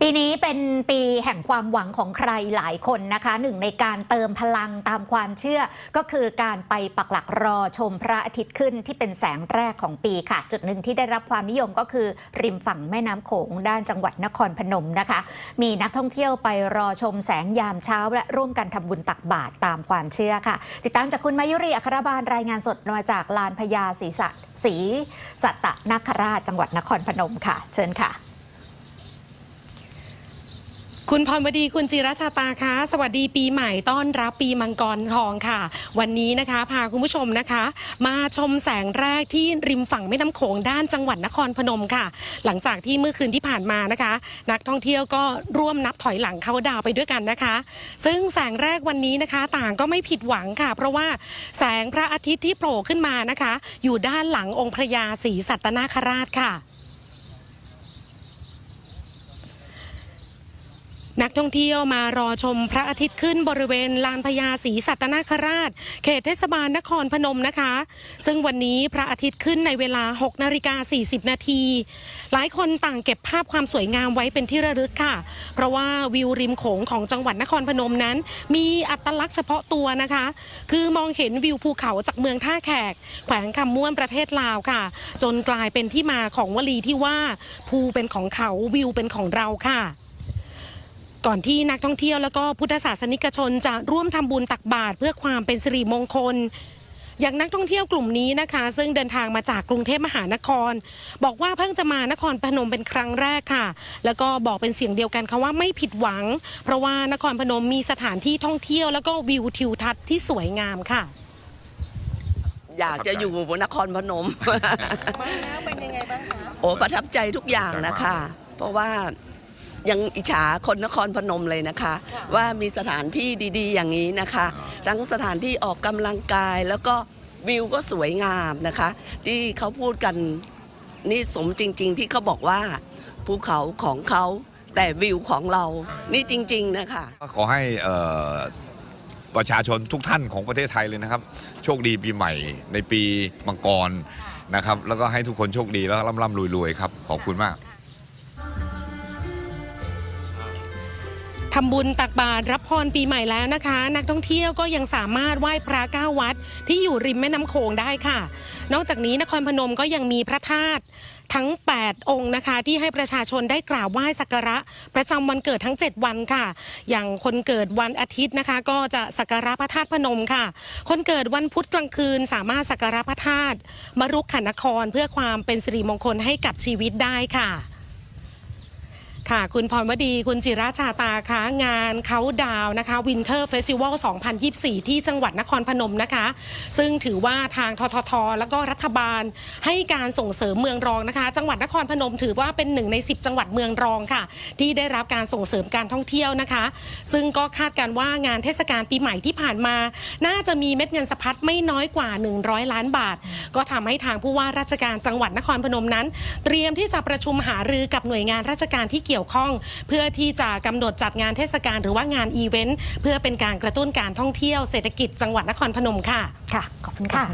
ปีนี้เป็นปีแห่งความหวังของใครหลายคนนะคะหนึ่งในการเติมพลังตามความเชื่อ ก็คือการไปปักหลักรอชมพระอาทิตย์ขึ้นที่เป็นแสงแรกของปีค่ะ จุดหนึ่งที่ได้รับความนิยมก็คือริมฝั่งแม่น้ำโขงด้านจังหวัดนครพนมนะคะ มีนักท่องเที่ยวไปรอชมแสงยามเช้า และร่วมกันทำบุญตักบาตรตามความเชื่อค่ะ ติดตามจากคุณมายุรีอัครบาลรายงานสดมาจากลานพญาศรีสะศรีสัตนคราชจังหวัดนครพนมค่ะ เชิญค่ะ คุณพรวดีคุณจิรชาตาคะสวัสดีปีใหม่ต้อนรับปีมังกรทองค่ะ วันนี้นะคะพาคุณผู้ชมนะคะ มาชมแสงแรกที่ริมฝั่งแม่น้ำโขงด้านจังหวัดนครพนมค่ะ หลังจากที่เมื่อคืนที่ผ่านมานะคะ นักท่องเที่ยวก็ร่วมนับถอยหลังเข้าดาวไปด้วยกันนะคะ ซึ่งแสงแรกวันนี้นะคะ ต่างก็ไม่ผิดหวังค่ะ เพราะว่าแสงพระอาทิตย์ที่โผล่ขึ้นมานะคะ อยู่ด้านหลังองค์พระยาศรีสัตนาคราชค่ะ นักท่องเที่ยวมารอชมพระอาทิตย์ขึ้นบริเวณลานพญาศรีสัตนาคราช เขตเทศบาลนครพนมนะคะ ซึ่งวันนี้พระอาทิตย์ขึ้นในเวลา 6 นาฬิกา 40 นาที หลายคนต่างเก็บภาพความสวยงามไว้เป็นที่ระลึกค่ะ เพราะว่าวิวริมโขงของจังหวัดนครพนมนั้น มีอัตลักษณ์เฉพาะตัวนะคะ คือมองเห็นวิวภูเขาจากเมืองท่าแขก แขวงคำม่วนประเทศลาวค่ะ จนกลายเป็นที่มาของวลีที่ว่าภูเป็นของเขาวิวเป็นของเราค่ะ ก่อนที่นักท่องเที่ยวแล้วก็พุทธศาสนิกชนจะร่วมทำบุญตักบาตรเพื่อความเป็นสิริมงคลอย่างนักท่องเที่ยวกลุ่มนี้นะคะ ซึ่งเดินทางมาจากกรุงเทพมหานคร บอกว่าเพิ่งจะมานครพนมเป็นครั้งแรกค่ะ แล้วก็บอกเป็นเสียงเดียวกันค่ะว่าไม่ผิดหวัง เพราะว่านครพนมมีสถานที่ท่องเที่ยวแล้วก็วิวทิวทัศน์ที่สวยงามค่ะ อยากจะอยู่บนนครพนมมาแล้วเป็นยังไงบ้างคะโอ้ประทับใจทุกอย่างนะคะ เพราะว่า ยังอิจฉาคนนครพนมเลยนะคะ ว่ามีสถานที่ดี ๆ อย่างนี้นะคะ ทั้งสถานที่ออกกำลังกายแล้วก็วิวก็สวยงามนะคะ ที่เขาพูดกันนี่สมจริง ๆ ที่เขาบอกว่าภูเขาของเขาแต่วิวของเรานี่จริง ๆ นะคะก็ขอให้เอ่อประชาชนทุกท่านของประเทศไทยเลยนะครับ โชคดีปีใหม่ในปีมังกรนะครับ แล้วก็ให้ทุกคนโชคดีแล้วร่ำร่ำรวยๆครับ ขอบคุณมาก ทำบุญตักบาตรรับพรปีใหม่แล้วนะคะ นักท่องเที่ยวก็ยังสามารถไหว้พระเก้าวัด ที่อยู่ริมแม่น้ำโขงได้ค่ะ นอกจากนี้นครพนมก็ยังมีพระธาตุทั้ง 8 องค์นะคะ ที่ให้ประชาชนได้กราบไหว้สักการะ ประจำวันเกิดทั้ง 7 วันค่ะ อย่างคนเกิดวันอาทิตย์นะคะ ก็จะสักการะพระธาตุพนมค่ะ คนเกิดวันพุธกลางคืน สามารถสักการะพระธาตุมรุกขนครเพื่อความเป็นสิริมงคลให้กับชีวิตได้ค่ะ ค่ะ คุณพรวดี คุณจิราชาตาคะงานเขาดาวนะคะวินเทอร์เฟสติวัล2024 ที่จังหวัดนครพนมนะคะ ซึ่งถือว่าทางททท แล้วก็รัฐบาลให้การส่งเสริมเมืองรองนะคะ จังหวัดนครพนมถือว่าเป็นหนึ่งใน 10 จังหวัดเมืองรองค่ะ ที่ได้รับการส่งเสริมการท่องเที่ยวนะคะ ซึ่งก็คาดการว่างานเทศกาลปีใหม่ที่ผ่านมา น่าจะมีเม็ดเงินสะพัดไม่น้อยกว่า 100 ล้านบาท ก็ทำให้ทางผู้ว่าราชการจังหวัดนครพนมนั้น เตรียมที่จะประชุมหารือกับหน่วยงานราชการที่เกี่ยวข้อง เพื่อที่จะกำหนดจัดงานเทศกาลหรือว่างานอีเวนต์เพื่อเป็นการกระตุ้นการท่องเที่ยวเศรษฐกิจจังหวัดนครพนมค่ะ ค่ะ ขอบคุณค่ะ